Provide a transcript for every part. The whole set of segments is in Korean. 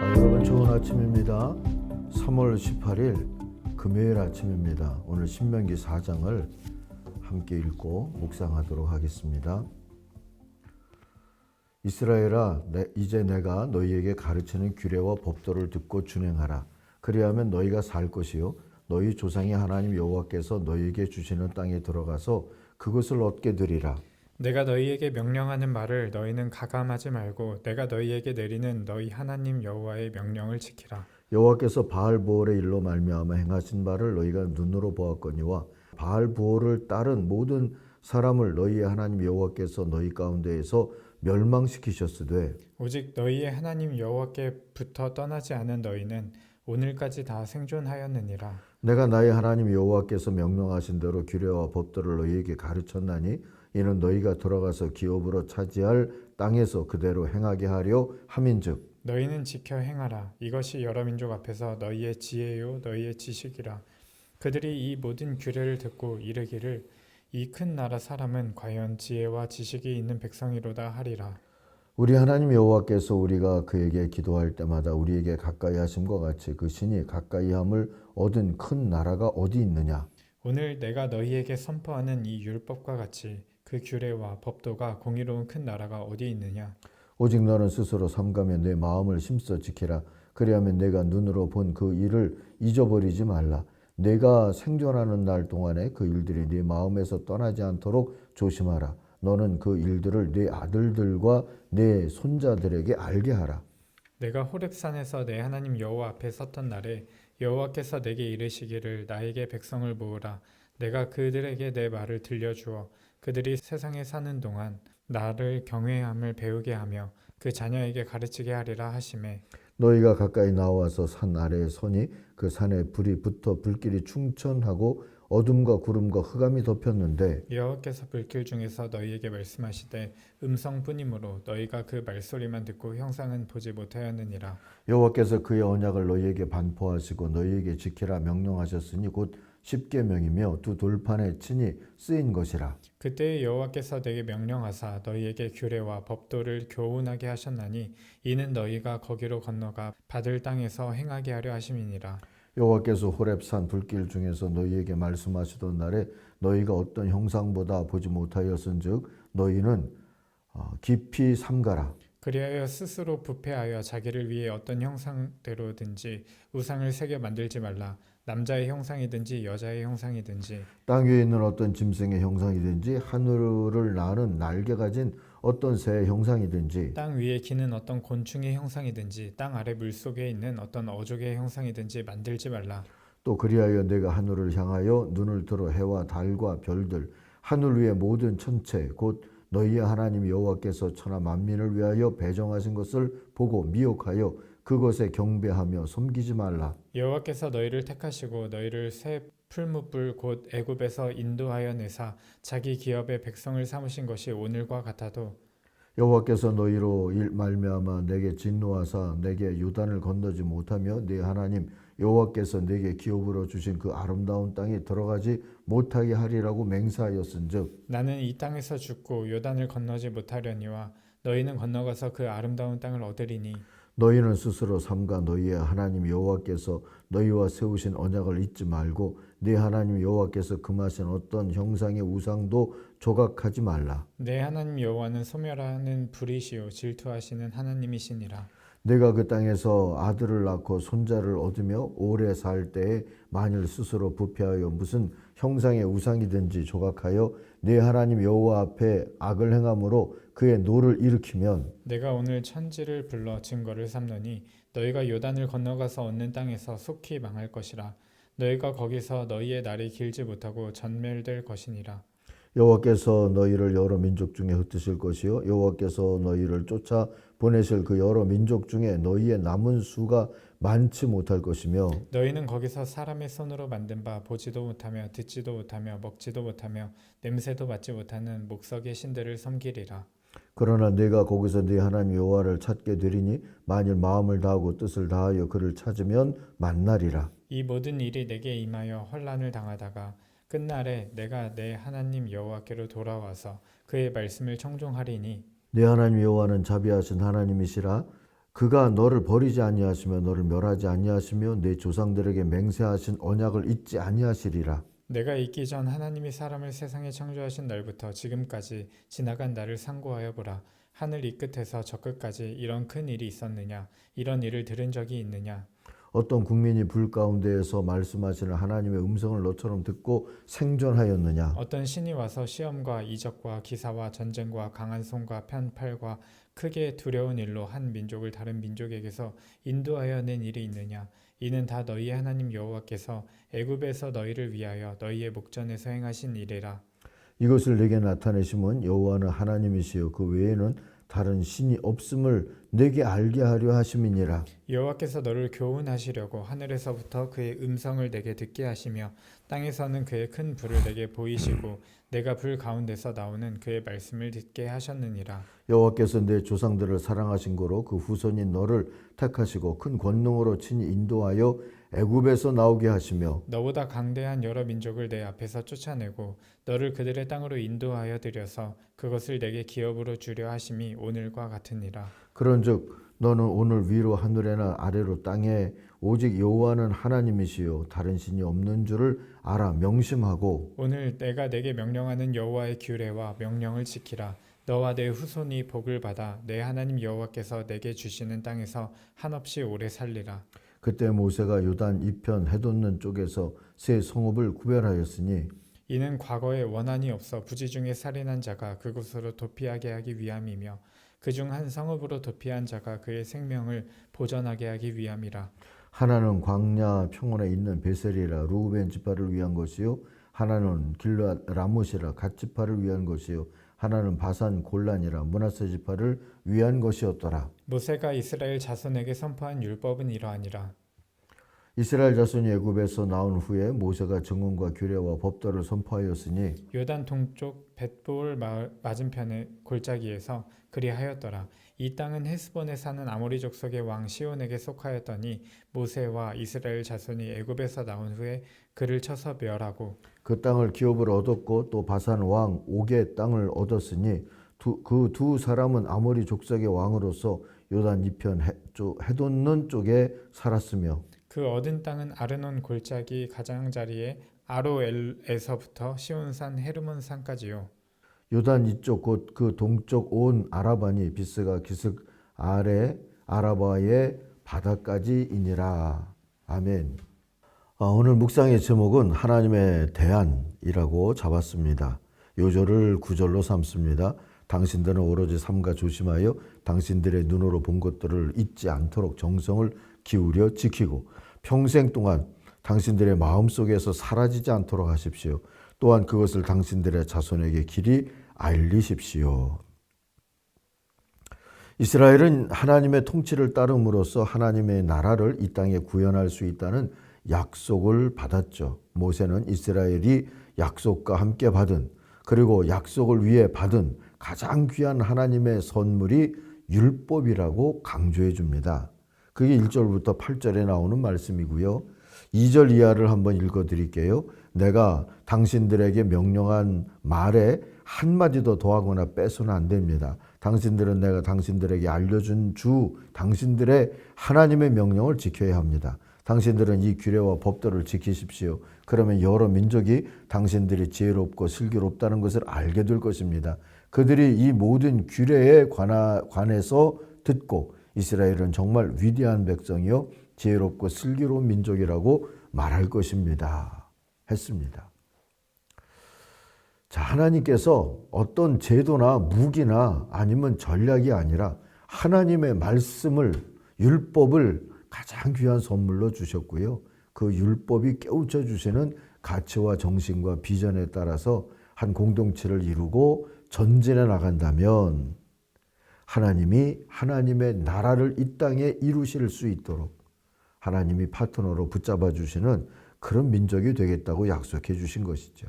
아, 여러분 좋은 아침입니다. 3월 18일 금요일 아침입니다. 오늘 신명기 4장을 함께 읽고 묵상하도록 하겠습니다. 이스라엘아, 내- 이제 내가 너희에게 가르치는 규례와 법도를 듣고 준행하라. 그리하면 너희가 살 것이요, 너희 조상의 하나님 여호와께서 너희에게 주시는 땅에 들어가서 그것을 얻게 되리라. 내가 너희에게 명령하는 말을 너희는 가감하지 말고 내가 너희에게 내리는 너희 하나님 여호와의 명령을 지키라. 여호와께서 바알 부올의 일로 말미암아 행하신 바를 너희가 눈으로 보았거니와 바알 부올을 따른 모든 사람을 너희의 하나님 여호와께서 너희 가운데에서 멸망시키셨으되 오직 너희의 하나님 여호와께부터 떠나지 않은 너희는 오늘까지 다 생존하였느니라. 내가 나의 하나님 여호와께서 명령하신 대로 규례와 법도를 너희에게 가르쳤나니 이는 너희가 돌아가서 기업으로 차지할 땅에서 그대로 행하게 하려 함인즉 너희는 지켜 행하라. 이것이 여러 민족 앞에서 너희의 지혜요 너희의 지식이라. 그들이 이 모든 규례를 듣고 이르기를 이 큰 나라 사람은 과연 지혜와 지식이 있는 백성이로다 하리라. 우리 하나님 여호와께서 우리가 그에게 기도할 때마다 우리에게 가까이 하심과 같이 그 신이 가까이 함을 얻은 큰 나라가 어디 있느냐 오늘 내가 너희에게 선포하는 이 율법과 같이 그 규례와 법도가 공의로운 큰 나라가 어디 있느냐? 오직 너는 스스로 삼가며 내 마음을 힘써 지키라. 그리하면 내가 눈으로 본 그 일을 잊어버리지 말라. 내가 생존하는 날 동안에 그 일들이 네 마음에서 떠나지 않도록 조심하라. 너는 그 일들을 네 아들들과 네 손자들에게 알게 하라. 내가 호렙산에서 내 하나님 여호와 앞에 섰던 날에 여호와께서 내게 이르시기를 나에게 백성을 모으라. 내가 그들에게 내 말을 들려주어 그들이 세상에 사는 동안 나를 경외함을 배우게 하며 그 자녀에게 가르치게 하리라 하심에 너희가 가까이 나와서 산 아래에 서니 그 산에 불이 붙어 불길이 충천하고 어둠과 구름과 흑암이 덮였는데 여호와께서 불길 중에서 너희에게 말씀하시되 음성뿐이므로 너희가 그 말소리만 듣고 형상은 보지 못하였느니라. 여호와께서 그의 언약을 너희에게 반포하시고 너희에게 지키라 명령하셨으니 곧 십계명이며 두 돌판에 친히 쓰인 것이라. 그때 여호와께서 내게 명령하사 너희에게 규례와 법도를 교훈하게 하셨나니 이는 너희가 거기로 건너가 받을 땅에서 행하게 하려 하심이니라. 여호와께서 호렙산 불길 중에서 너희에게 말씀하시던 날에 너희가 어떤 형상보다 보지 못하였은즉 너희는 어, 깊이 삼가라. 그리하여 스스로 부패하여 자기를 위해 어떤 형상대로든지 우상을 새겨 만들지 말라. 남자의 형상이든지 여자의 형상이든지 땅 위에 있는 어떤 짐승의 형상이든지 하늘을 나는 날개 가진 어떤 새의 형상이든지 땅 위에 기는 어떤 곤충의 형상이든지 땅 아래 물 속에 있는 어떤 어족의 형상이든지 만들지 말라. 또 그리하여 내가 하늘을 향하여 눈을 들어 해와 달과 별들 하늘 위의 모든 천체 곧 너희의 하나님 여호와께서 천하 만민을 위하여 배정하신 것을 보고 미혹하여 그것에 경배하며 섬기지 말라 여호와께서 너희를 택하시고 너희를 새 풀무불 곧 애굽에서 인도하여 내사 자기 기업의 백성을 삼으신 것이 오늘과 같아도 여호와께서 너희로 일 말미암아 내게 진노하사 내게 요단을 건너지 못하며 네 하나님 여호와께서 내게 기업으로 주신 그 아름다운 땅에 들어가지 못하게 하리라고 맹세하였은즉 나는 이 땅에서 죽고 요단을 건너지 못하려니와 너희는 건너가서 그 아름다운 땅을 얻으리니 너희는 스스로 삼가 너희의 하나님 여호와께서 너희와 세우신 언약을 잊지 말고 네 하나님 여호와께서 금하신 어떤 형상의 우상도 조각하지 말라. 내 하나님 여호와는 소멸하는 불이시요 질투하시는 하나님이시니라 내가 그 땅에서 아들을 낳고 손자를 얻으며 오래 살 때에 만일 스스로 부패하여 무슨 형상의 우상이든지 조각하여 네 하나님 여호와 앞에 악을 행함으로 그의 노를 일으키면 내가 오늘 천지를 불러 증거를 삼노니 너희가 요단을 건너가서 얻는 땅에서 속히 망할 것이라. 너희가 거기서 너희의 날이 길지 못하고 전멸될 것이니라. 여호와께서 너희를 여러 민족 중에 흩으실 것이요. 여호와께서 너희를 쫓아 보내실 그 여러 민족 중에 너희의 남은 수가 많지 못할 것이며 너희는 거기서 사람의 손으로 만든 바 보지도 못하며 듣지도 못하며 먹지도 못하며 냄새도 맡지 못하는 목석의 신들을 섬기리라. 그러나 내가 거기서 네 하나님 여호와를 찾게 되리니 만일 마음을 다하고 뜻을 다하여 그를 찾으면 만나리라. 이 모든 일이 내게 임하여 혼란을 당하다가 끝날에 내가 내 하나님 여호와께로 돌아와서 그의 말씀을 청종하리니 네 하나님 여호와는 자비하신 하나님이시라 그가 너를 버리지 아니하시며 너를 멸하지 아니하시며 내 조상들에게 맹세하신 언약을 잊지 아니하시리라. 내가 있기 전 하나님이 사람을 세상에 창조하신 날부터 지금까지 지나간 날을 상고하여 보라. 하늘 이 끝에서 저 끝까지 이런 큰 일이 있었느냐? 이런 일을 들은 적이 있느냐? 어떤 국민이 불 가운데에서 말씀하시는 하나님의 음성을 너처럼 듣고 생존하였느냐? 어떤 신이 와서 시험과 이적과 기사와 전쟁과 강한 손과 편팔과 크게 두려운 일로 한 민족을 다른 민족에게서 인도하여 낸 일이 있느냐? 이는 다 너희의 하나님 여호와께서 애굽에서 너희를 위하여 너희의 목전에서 행하신 일이라. 이것을 내게 나타내심은 여호와는 하나님이시요 그 외에는 다른 신이 없음을 내게 알게 하려 하심이니라. 여호와께서 너를 교훈하시려고 하늘에서부터 그의 음성을 내게 듣게 하시며 땅에서는 그의 큰 불을 내게 보이시고 내가 불 가운데서 나오는 그의 말씀을 듣게 하셨느니라. 여호와께서 내 조상들을 사랑하신 거로 그 후손인 너를 택하시고 큰 권능으로 친히 인도하여 애굽에서 나오게 하시며 너보다 강대한 여러 민족을 내 앞에서 쫓아내고 너를 그들의 땅으로 인도하여 들여서 그것을 내게 기업으로 주려 하심이 오늘과 같으니라. 그런즉 너는 오늘 위로 하늘에나 아래로 땅에 오직 여호와는 하나님이시요 다른 신이 없는 줄을 알아 명심하고 오늘 내가 내게 명령하는 여호와의 규례와 명령을 지키라. 너와 내 후손이 복을 받아 내 하나님 여호와께서 내게 주시는 땅에서 한없이 오래 살리라. 그때 모세가 요단 이편 해돋는 쪽에서 세 성읍을 구별하였으니 이는 과거에 원한이 없어 부지 중에 살인한 자가 그곳으로 도피하게 하기 위함이며 그 중 한 성읍으로 도피한 자가 그의 생명을 보전하게 하기 위함이라. 하나는 광야 평원에 있는 베셀이라 루벤 지파를 위한 것이요 하나는 길라 라못이라 갓 지파를 위한 것이요 하나는 바산 골란이라 문하세 지파를 위한 것이었더라. 모세가 이스라엘 자손에게 선포한 율법은 이러하니라. 이스라엘 자손이 애굽에서 나온 후에 모세가 정언과 규례와 법도를 선포하였으니 요단 동쪽 벳볼 마을 맞은편의 골짜기에서 그리하였더라. 이 땅은 헤스본에 사는 아모리 족속의 왕 시온에게 속하였더니 모세와 이스라엘 자손이 애굽에서 나온 후에 그를 쳐서 멸하고 그 땅을 기업으로 얻었고 또 바산 왕 옥의 땅을 얻었으니 그두 사람은 아모리 족속의 왕으로서 요단 이편 해돋는 쪽에 살았으며 그 얻은 땅은 아르논 골짜기 가장자리에 아로엘에서부터 시온산 헤르몬산까지요. 요단 이쪽 곧 그 동쪽 온 아라바니 비스가 기슭 아래 아라바의 바다까지이니라. 아멘. 아, 오늘 묵상의 제목은 하나님의 대안이라고 잡았습니다. 요절을 구절로 삼습니다. 당신들은 오로지 삼가 조심하여 당신들의 눈으로 본 것들을 잊지 않도록 정성을 기울여 지키고 평생 동안 당신들의 마음 속에서 사라지지 않도록 하십시오. 또한 그것을 당신들의 자손에게 길이 알리십시오. 이스라엘은 하나님의 통치를 따름으로써 하나님의 나라를 이 땅에 구현할 수 있다는 약속을 받았죠. 모세는 이스라엘이 약속과 함께 받은 그리고 약속을 위해 받은 가장 귀한 하나님의 선물이 율법이라고 강조해 줍니다. 그게 1절부터 8절에 나오는 말씀이고요. 2절 이하를 한번 읽어 드릴게요. 내가 당신들에게 명령한 말에 한마디도 더하거나 빼서는 안 됩니다. 당신들은 내가 당신들에게 알려준 주, 당신들의 하나님의 명령을 지켜야 합니다. 당신들은 이 규례와 법도를 지키십시오. 그러면 여러 민족이 당신들이 지혜롭고 슬기롭다는 것을 알게 될 것입니다. 그들이 이 모든 규례에 관해서 듣고 이스라엘은 정말 위대한 백성이요 지혜롭고 슬기로운 민족이라고 말할 것입니다. 했습니다. 자, 하나님께서 어떤 제도나 무기나 아니면 전략이 아니라 하나님의 말씀을 율법을 가장 귀한 선물로 주셨고요. 그 율법이 깨우쳐 주시는 가치와 정신과 비전에 따라서 한 공동체를 이루고 전진해 나간다면 하나님이 하나님의 나라를 이 땅에 이루실 수 있도록 하나님이 파트너로 붙잡아 주시는 그런 민족이 되겠다고 약속해 주신 것이죠.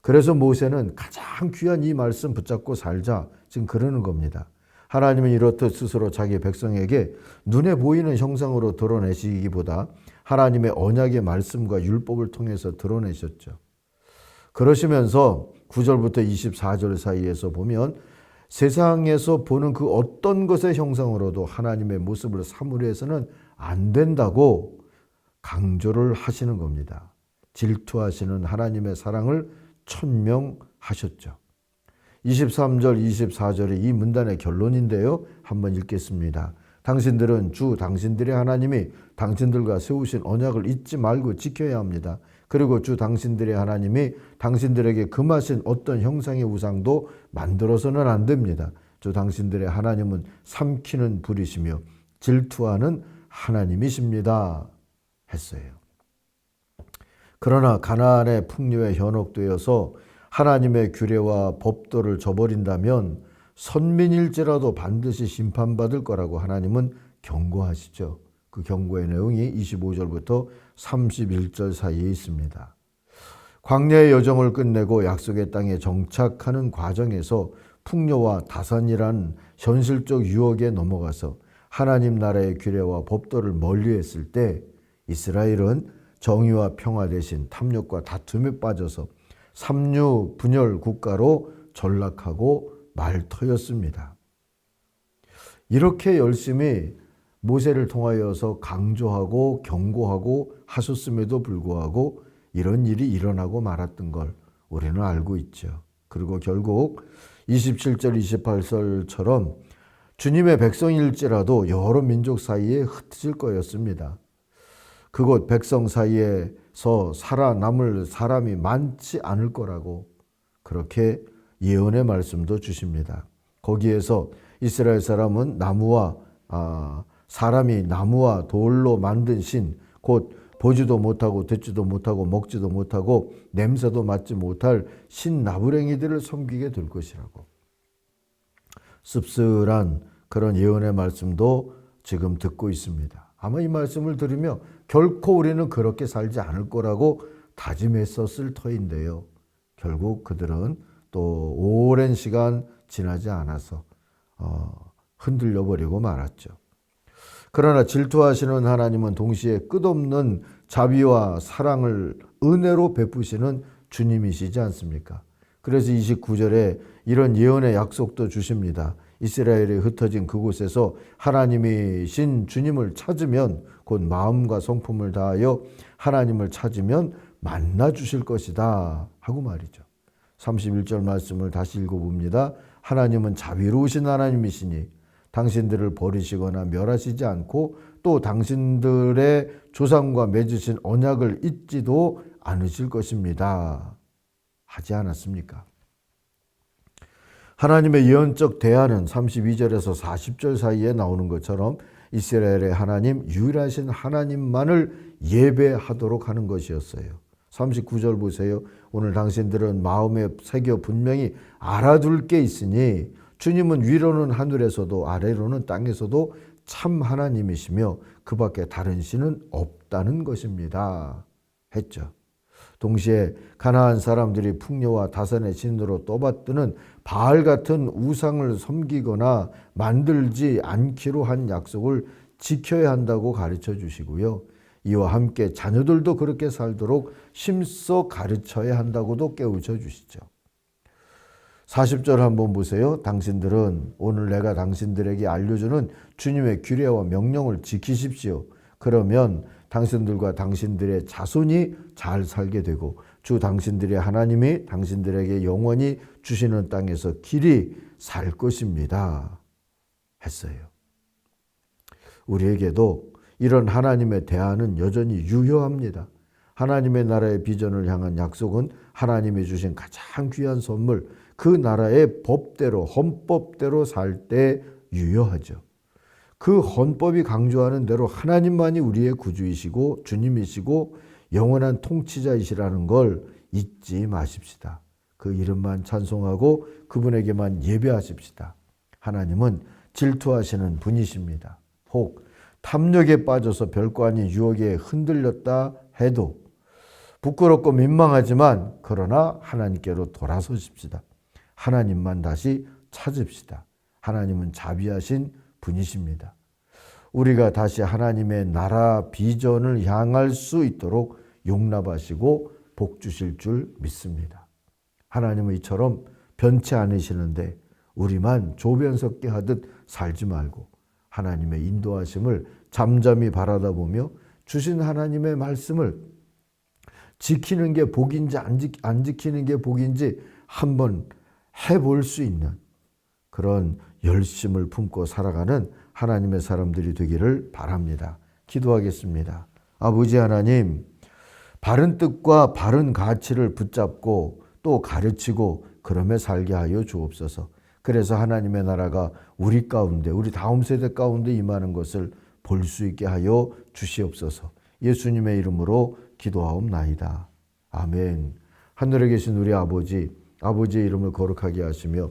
그래서 모세는 가장 귀한 이 말씀 붙잡고 살자 지금 그러는 겁니다. 하나님은 이렇듯 스스로 자기 백성에게 눈에 보이는 형상으로 드러내시기보다 하나님의 언약의 말씀과 율법을 통해서 드러내셨죠. 그러시면서 9절부터 24절 사이에서 보면 세상에서 보는 그 어떤 것의 형상으로도 하나님의 모습을 삼으려 해서는 안 된다고 강조를 하시는 겁니다. 질투하시는 하나님의 사랑을 천명하셨죠. 23절, 24절의 이 문단의 결론인데요. 한번 읽겠습니다. 당신들은 주 당신들의 하나님이 당신들과 세우신 언약을 잊지 말고 지켜야 합니다. 그리고 주 당신들의 하나님이 당신들에게 금하신 어떤 형상의 우상도 만들어서는 안 됩니다. 주 당신들의 하나님은 삼키는 불이시며 질투하는 하나님이십니다. 했어요. 그러나 가나안의 풍류에 현혹되어서 하나님의 규례와 법도를 저버린다면 선민일지라도 반드시 심판받을 거라고 하나님은 경고하시죠. 그 경고의 내용이 25절부터 31절 사이에 있습니다. 광야의 여정을 끝내고 약속의 땅에 정착하는 과정에서 풍요와 다산이란 현실적 유혹에 넘어가서 하나님 나라의 규례와 법도를 멀리했을 때 이스라엘은 정의와 평화 대신 탐욕과 다툼에 빠져서 삼류 분열 국가로 전락하고 말터였습니다. 이렇게 열심히 모세를 통하여서 강조하고 경고하고 하셨음에도 불구하고 이런 일이 일어나고 말았던 걸 우리는 알고 있죠. 그리고 결국 27절 28절처럼 주님의 백성일지라도 여러 민족 사이에 흩어질 거였습니다. 그곳 백성 사이에서 살아남을 사람이 많지 않을 거라고 그렇게 예언의 말씀도 주십니다. 거기에서 이스라엘 사람은 나무와 아, 사람이 나무와 돌로 만든 신, 곧 보지도 못하고 듣지도 못하고 먹지도 못하고 냄새도 맡지 못할 신 나부랭이들을 섬기게 될 것이라고. 씁쓸한 그런 예언의 말씀도 지금 듣고 있습니다. 아마 이 말씀을 들으며 결코 우리는 그렇게 살지 않을 거라고 다짐했었을 터인데요. 결국 그들은 또 오랜 시간 지나지 않아서 어, 흔들려 버리고 말았죠. 그러나 질투하시는 하나님은 동시에 끝없는 자비와 사랑을 은혜로 베푸시는 주님이시지 않습니까? 그래서 29절에 이런 예언의 약속도 주십니다. 이스라엘이 흩어진 그곳에서 하나님이신 주님을 찾으면 곧 마음과 성품을 다하여 하나님을 찾으면 만나 주실 것이다 하고 말이죠. 31절 말씀을 다시 읽어봅니다. 하나님은 자비로우신 하나님이시니 당신들을 버리시거나 멸하시지 않고 또 당신들의 조상과 맺으신 언약을 잊지도 않으실 것입니다. 하지 않았습니까? 하나님의 예언적 대안은 32절에서 40절 사이에 나오는 것처럼 이스라엘의 하나님, 유일하신 하나님만을 예배하도록 하는 것이었어요. 39절 보세요. 오늘 당신들은 마음에 새겨 분명히 알아둘 게 있으니 주님은 위로는 하늘에서도 아래로는 땅에서도 참 하나님이시며 그 밖에 다른 신은 없다는 것입니다. 했죠. 동시에 가나안 사람들이 풍요와 다산의 신으로 떠받드는 바알 같은 우상을 섬기거나 만들지 않기로 한 약속을 지켜야 한다고 가르쳐 주시고요. 이와 함께 자녀들도 그렇게 살도록 심써 가르쳐야 한다고도 깨우쳐 주시죠. 40절 한번 보세요. 당신들은 오늘 내가 당신들에게 알려주는 주님의 규례와 명령을 지키십시오. 그러면 당신들과 당신들의 자손이 잘 살게 되고 주 당신들의 하나님이 당신들에게 영원히 주시는 땅에서 길이 살 것입니다. 했어요. 우리에게도 이런 하나님의 대안은 여전히 유효합니다. 하나님의 나라의 비전을 향한 약속은 하나님이 주신 가장 귀한 선물, 그 나라의 법대로, 헌법대로 살 때 유효하죠. 그 헌법이 강조하는 대로 하나님만이 우리의 구주이시고 주님이시고 영원한 통치자이시라는 걸 잊지 마십시다. 그 이름만 찬송하고 그분에게만 예배하십시다. 하나님은 질투하시는 분이십니다. 혹 탐욕에 빠져서 별거 아닌 유혹에 흔들렸다 해도 부끄럽고 민망하지만 그러나 하나님께로 돌아서십시다. 하나님만 다시 찾읍시다. 하나님은 자비하신 분이십니다. 우리가 다시 하나님의 나라 비전을 향할 수 있도록 용납하시고 복 주실 줄 믿습니다. 하나님은 이처럼 변치 않으시는데 우리만 조변석계 하듯 살지 말고 하나님의 인도하심을 잠잠히 바라다 보며 주신 하나님의 말씀을 지키는 게 복인지 안, 지, 안 지키는 게 복인지 한번 해볼 수 있는 그런 열심을 품고 살아가는 하나님의 사람들이 되기를 바랍니다. 기도하겠습니다. 아버지 하나님, 바른 뜻과 바른 가치를 붙잡고 또 가르치고 그럼에 살게 하여 주옵소서. 그래서 하나님의 나라가 우리 가운데, 우리 다음 세대 가운데 임하는 것을 볼 수 있게 하여 주시옵소서. 예수님의 이름으로 기도하옵나이다. 아멘. 하늘에 계신 우리 아버지, 아버지의 이름을 거룩하게 하시며